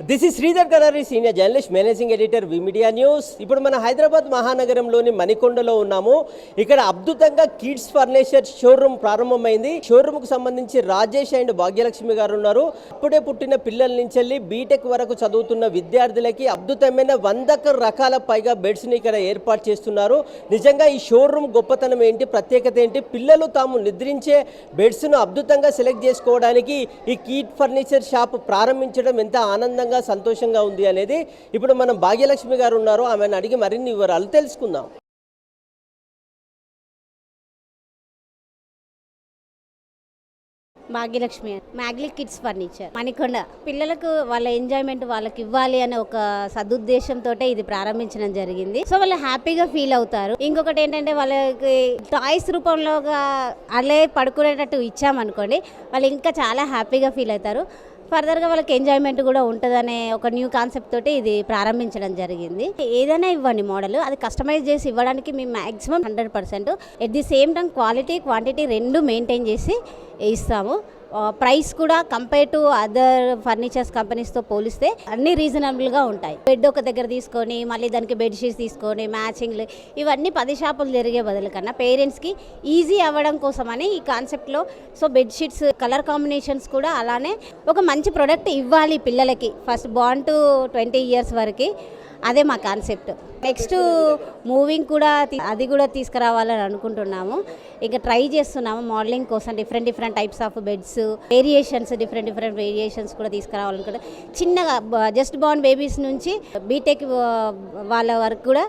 This is Sridhar Kadari senior journalist managing editor V media news ఇప్పుడు మన హైదరాబాద్ మహానగరంలోని మణికొండలో ఉన్నాము. ఇక్కడ అద్భుతంగా కిడ్స్ ఫర్నిచర్ షోరూమ్ ప్రారంభమైంది. షోరూమ్కు సంబంధించి రాజేష్ అండ్ భాగ్యలక్ష్మి గారు ఉన్నారు. అప్పుడే పుట్టిన పిల్లల నుంచి వెళ్ళి బీటెక్ వరకు చదువుతున్న విద్యార్థులకి అద్భుతమైన వందకు రకాల పైగా బెడ్స్ని ఇక్కడ ఏర్పాటు చేస్తున్నారు. నిజంగా ఈ షోరూమ్ గొప్పతనం ఏంటి? ప్రత్యేకత ఏంటి? పిల్లలు తాము నిద్రించే బెడ్స్ను అద్భుతంగా సెలెక్ట్ చేసుకోవడానికి ఈ కీట్ ఫర్నిచర్ షాప్ ప్రారంభించడం ఎంత ఆనందంగా సంతోషంగా ఉంది అనేది ఇప్పుడు మనం భాగ్యలక్ష్మి గారు ఉన్నారు ఆమెను అడిగి మరిన్ని వివరాలు తెలుసుకుందాం. భాగ్యలక్ష్మి మ్యాగ్లీ కిడ్స్ ఫర్నిచర్. మణికొండ. పిల్లలకు వాళ్ళ ఎంజాయ్మెంట్ వాళ్ళకి ఇవ్వాలి అనే ఒక సదుద్దేశంతో ఇది ప్రారంభించడం జరిగింది. సో వాళ్ళు హ్యాపీగా ఫీల్ అవుతారు. ఇంకొకటి ఏంటంటే వాళ్ళకి టాయ్స్ రూపంలోగా అలే పడుకునేటట్టు ఇచ్చామనుకోండి వాళ్ళు ఇంకా చాలా హ్యాపీగా ఫీల్ అవుతారు. ఫర్దర్గా వాళ్ళకి ఎంజాయ్మెంట్ కూడా ఉంటుందనే ఒక న్యూ కాన్సెప్ట్ తోటి ఇది ప్రారంభించడం జరిగింది. ఏదైనా ఇవ్వండి మోడల్ అది కస్టమైజ్ చేసి ఇవ్వడానికి మేము maximum hundred percent. At the same time quality quantity రెండు మెయింటైన్ చేసి ఇస్తాము. ప్రైస్ కూడా కంపేర్ టు అదర్ ఫర్నిచర్స్ కంపెనీస్తో పోలిస్తే అన్ని రీజనబుల్గా ఉంటాయి. బెడ్ ఒక దగ్గర తీసుకొని మళ్ళీ దానికి బెడ్షీట్స్ తీసుకొని మ్యాచింగ్లు ఇవన్నీ పది షాపులు జరిగే బదులు కన్నా పేరెంట్స్కి ఈజీ అవ్వడం కోసమని ఈ కాన్సెప్ట్లో సో బెడ్షీట్స్ కలర్ కాంబినేషన్స్ కూడా అలానే ఒక మంచి ప్రోడక్ట్ ఇవ్వాలి పిల్లలకి. First born to twenty years వరకు. అదే మా కాన్సెప్ట్. నెక్స్ట్ మూవింగ్ కూడా అది కూడా తీసుకురావాలని అనుకుంటున్నాము. ఇక ట్రై చేస్తున్నాము మోడలింగ్ కోసం different different types of beds variations different different variations కూడా తీసుకురావాలనుకుంటున్నాం. చిన్నగా జస్ట్ బార్న్ బేబీస్ నుంచి బీటెక్ వాళ్ళ వరకు కూడా